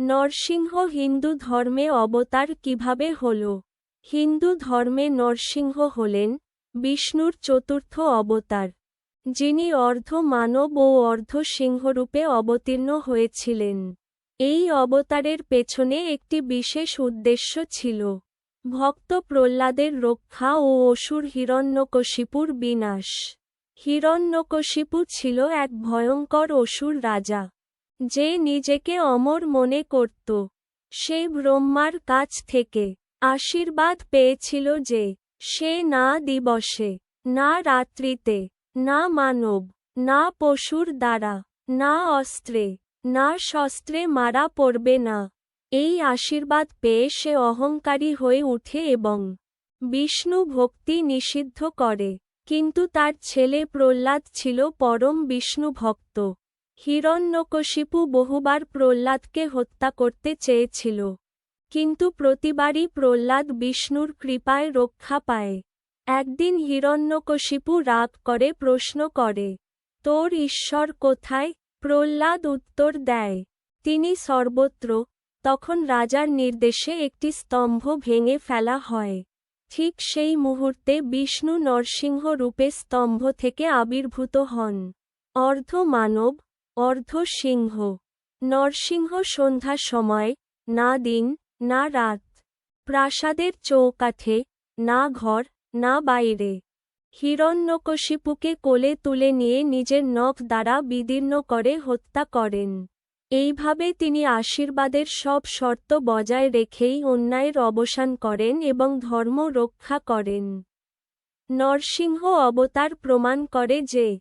নরসিংহ হিন্দু ধর্মে অবতার কীভাবে হল? হিন্দু ধর্মে নরসিংহ হলেন বিষ্ণুর চতুর্থ অবতার, যিনি অর্ধ মানব ও অর্ধ সিংহরূপে অবতীর্ণ হয়েছিলেন। এই অবতারের পেছনে একটি বিশেষ উদ্দেশ্য ছিল, ভক্ত প্রহ্লাদের রক্ষা ও অসুর হিরণ্যকশিপুর বিনাশ। হিরণ্যকশিপু ছিল এক ভয়ঙ্কর অসুর রাজা। যে নিজেকে অমর মনে করত, সে ব্রহ্মার কাছ থেকে আশীর্বাদ পেয়েছিল যে সে না দিবসে, না রাত্রিতে, না মানব, না পশুর দ্বারা, না অস্ত্রে, না শস্ত্রে মারা পড়বে না। এই আশীর্বাদ পেয়ে সে অহংকারী হয়ে উঠে এবং বিষ্ণু ভক্তি নিষিদ্ধ করে। কিন্তু তার ছেলে প্রহ্লাদ ছিল পরম বিষ্ণু ভক্ত। হিরণ্যকশিপু বহুবার প্রহ্লাদকে হত্যা করতে চেয়েছিল। কিন্তু প্রতিবারই প্রহ্লাদ বিষ্ণুর কৃপায় রক্ষা পায়। একদিন হিরণ্যকশিপু রাগ করে, প্রশ্ন করে, তোর ঈশ্বর কোথায়? প্রহ্লাদ উত্তর দেয়, তিনি সর্বত্র। তখন রাজার নির্দেশে একটি স্তম্ভ ভেঙে ফেলা হয়। ঠিক সেই মুহূর্তে বিষ্ণু নরসিংহ রূপে স্তম্ভ থেকে আবির্ভূত হন। অর্ধ মানব অর্ধ সিংহ নরসিংহ সন্ধ্যা সময়, না দিন, না রাত। প্রাসাদের চৌকাঠে, না ঘর, না বাইরে। হিরণ্যকশিপুকে কোলে তুলে নিয়ে নিজের নখ দ্বারা বিদীর্ণ করে হত্যা করেন। এইভাবে তিনি আশীর্বাদের সব শর্ত বজায় রেখেই অন্যায়ের অবসান করেন এবং ধর্ম রক্ষা করেন। নরসিংহ অবতার প্রমাণ করে যে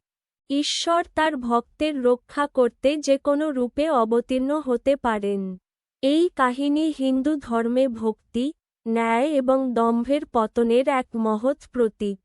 ঈশ্বর তার ভক্তের রক্ষা করতে যে কোনো রূপে অবতীর্ণ হতে পারেন। এই কাহিনী হিন্দু ধর্মে ভক্তি, ন্যায় এবং দম্ভের পতনের এক মহৎ প্রতীক।